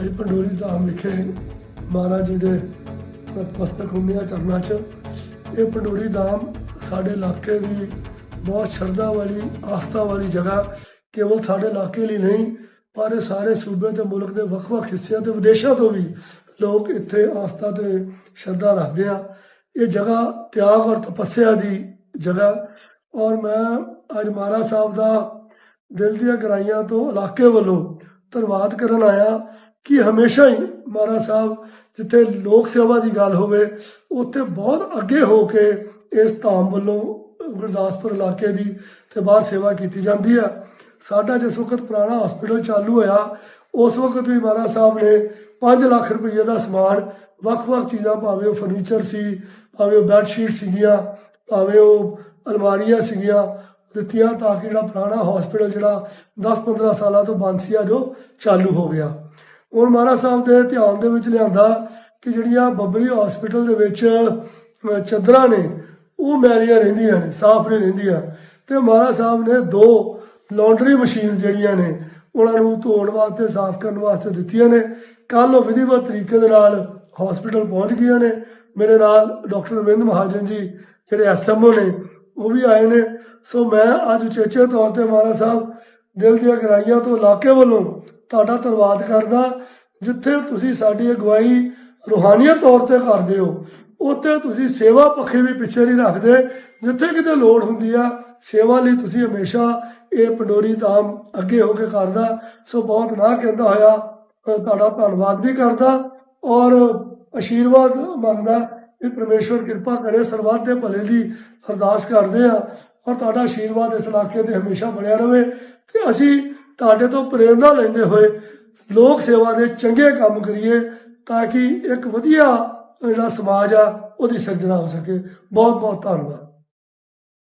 ਅੱਜ ਪੰਡੋਰੀ ਧਾਮ ਵਿਖੇ ਮਹਾਰਾਜ ਜੀ ਦੇ ਨਤਮਸਤਕ ਹੁੰਦੇ ਆ ਚਰਨਾਂ 'ਚ। ਇਹ ਪੰਡੋਰੀ ਧਾਮ ਸਾਡੇ ਇਲਾਕੇ ਦੀ ਬਹੁਤ ਸ਼ਰਧਾ ਵਾਲੀ, ਆਸਥਾ ਵਾਲੀ ਜਗ੍ਹਾ। ਕੇਵਲ ਸਾਡੇ ਇਲਾਕੇ ਲਈ ਨਹੀਂ, ਪਰ ਇਹ ਸਾਰੇ ਸੂਬੇ ਤੇ ਮੁਲਕ ਦੇ ਵੱਖ-ਵੱਖ ਹਿੱਸਿਆਂ ਤੇ ਵਿਦੇਸ਼ਾਂ ਤੋਂ ਵੀ ਲੋਕ ਇੱਥੇ ਆਸਥਾ ਤੇ ਸ਼ਰਧਾ ਰੱਖਦੇ ਆ। ਇਹ ਜਗ੍ਹਾ ਤਿਆਗ ਔਰ ਤਪੱਸਿਆ ਦੀ ਜਗ੍ਹਾ। ਔਰ ਮੈਂ ਅੱਜ ਮਹਾਰਾਜ ਸਾਹਿਬ ਦਾ ਦਿਲ ਦੀਆਂ ਗਰਾਈਆਂ ਤੋਂ ਇਲਾਕੇ ਵੱਲੋਂ ਧੰਨਵਾਦ ਕਰਨ ਆਇਆ। ਕਿ ਹਮੇਸ਼ਾ ਹੀ ਮਹਾਰਾਜ ਸਾਹਿਬ, ਜਿੱਥੇ ਲੋਕ ਸੇਵਾ ਦੀ ਗੱਲ ਹੋਵੇ, ਉੱਥੇ ਬਹੁਤ ਅੱਗੇ ਹੋ ਕੇ ਇਸ ਧਾਮ ਵੱਲੋਂ ਗੁਰਦਾਸਪੁਰ ਇਲਾਕੇ ਦੀ ਤੇ ਬਾਹਰ ਸੇਵਾ ਕੀਤੀ ਜਾਂਦੀ ਆ। ਸਾਡਾ ਜਿਸ ਵਕਤ ਪੁਰਾਣਾ ਹਸਪੀਟਲ ਚਾਲੂ ਹੋਇਆ, ਉਸ ਵਕਤ ਵੀ ਮਹਾਰਾਜ ਸਾਹਿਬ ਨੇ 5 ਲੱਖ ਰੁਪਏ ਦਾ ਸਮਾਨ, ਵੱਖ-ਵੱਖ ਚੀਜ਼ਾਂ, ਭਾਵੇਂ ਉਹ ਫਰਨੀਚਰ ਸੀ, ਭਾਵੇਂ ਉਹ ਬੈੱਡ ਸ਼ੀਟ ਸੀਗੀਆਂ, ਭਾਵੇਂ ਉਹ ਅਲਮਾਰੀਆਂ ਸੀਗੀਆਂ, ਦਿੱਤੀਆਂ ਤਾਂ ਕਿ ਜਿਹੜਾ ਪੁਰਾਣਾ ਹਸਪੀਟਲ ਜਿਹੜਾ 10-15 ਸਾਲਾਂ ਤੋਂ ਬਾਂਸੀਆ ਜੋ ਚਾਲੂ ਹੋ ਗਿਆ। ਹੁਣ ਮਹਾਰਾਜ ਸਾਹਿਬ ਦੇ ਧਿਆਨ ਦੇ ਵਿੱਚ ਲਿਆਂਦਾ ਕਿ ਜਿਹੜੀਆਂ ਬੱਬਰੀ ਹਸਪੀਟਲ ਦੇ ਵਿੱਚ ਅਹ, ਚਾਦਰਾਂ ਨੇ ਉਹ ਮੈਲੀਆਂ ਰਹਿੰਦੀਆਂ ਨੇ ਸਾਫ਼ ਨਹੀਂ ਰਹਿੰਦੀਆਂ। ਤੇ ਮਹਾਰਾਜ ਸਾਹਿਬ ਨੇ ਦੋ ਲਾਂਡਰੀ ਮਸ਼ੀਨ ਜਿਹੜੀਆਂ ਨੇ ਉਹਨਾਂ ਨੂੰ ਧੋਣ ਵਾਸਤੇ ਸਾਫ਼ ਕਰਨ ਵਾਸਤੇ ਦਿੱਤੀਆਂ ਨੇ। ਕੱਲ ਉਹ ਵਿਧੀਵਤ ਤਰੀਕੇ ਦੇ ਨਾਲ ਹਸਪੀਟਲ ਪਹੁੰਚ ਗਈਆਂ ਨੇ। ਮੇਰੇ ਨਾਲ ਡਾਕਟਰ ਰਵਿੰਦਰ ਮਹਾਜਨ ਜੀ ਜਿਹੜੇ ਐਸਐਮਓ ਨੇ ਉਹ ਵੀ ਆਏ ਨੇ। ਸੋ ਮੈਂ ਅੱਜ ਉਚੇਚੇ ਤੌਰ ਤੇ ਮਹਾਰਾਜ ਸਾਹਿਬ ਦਿਲ ਦੀਆਂ ਗਰਾਈਆਂ ਤੋਂ ਇਲਾਕੇ ਵੱਲੋਂ ਤੁਹਾਡਾ ਧੰਨਵਾਦ ਕਰਦਾ, ਜਿੱਥੇ ਤੁਸੀਂ ਸਾਡੀ ਅਗਵਾਈ ਰੂਹਾਨੀਅਤ ਤੌਰ ਤੇ ਕਰਦੇ ਹੋ, ਉੱਥੇ ਤੁਸੀਂ ਸੇਵਾ ਪੱਖੇ ਵੀ ਪਿੱਛੇ ਨਹੀਂ ਰੱਖਦੇ, ਜਿੱਥੇ ਕਿਤੇ ਲੋੜ ਹੁੰਦੀ ਆ, ਸੇਵਾ ਲਈ ਤੁਸੀਂ ਹਮੇਸ਼ਾ ਇਹ ਪੰਡੋਰੀ ਧਾਮ ਅੱਗੇ ਹੋ ਕੇ ਕਰਦਾ। ਸੋ ਬਹੁਤ ਨਾ ਕਹਿੰਦਾ ਹੋਇਆ ਤੁਹਾਡਾ ਧੰਨਵਾਦ ਵੀ ਕਰਦਾ ਔਰ ਅਸ਼ੀਰਵਾਦ ਮੰਗਦਾ ਕਿ ਪਰਮੇਸ਼ਵਰ ਕਿਰਪਾ ਕਰੇ, ਸਰਬੱਤ ਦੇ ਭਲੇ ਦੀ ਅਰਦਾਸ ਕਰਦੇ ਆ ਔਰ ਤੁਹਾਡਾ ਆਸ਼ੀਰਵਾਦ ਇਸ ਇਲਾਕੇ ਤੇ ਹਮੇਸ਼ਾ ਬਣਿਆ ਰਵੇ ਤੇ ਅਸੀਂ ਤੁਹਾਡੇ ਤੋਂ ਪ੍ਰੇਰਣਾ ਲੈਂਦੇ ਹੋਏ ਲੋਕ ਸੇਵਾ ਦੇ ਚੰਗੇ ਕੰਮ ਕਰੀਏ ਤਾਂ ਕਿ ਇੱਕ ਵਧੀਆ ਜਿਹੜਾ ਸਮਾਜ ਆ, ਉਹਦੀ ਸਿਰਜਣਾ ਹੋ ਸਕੇ। ਬਹੁਤ ਬਹੁਤ ਧੰਨਵਾਦ।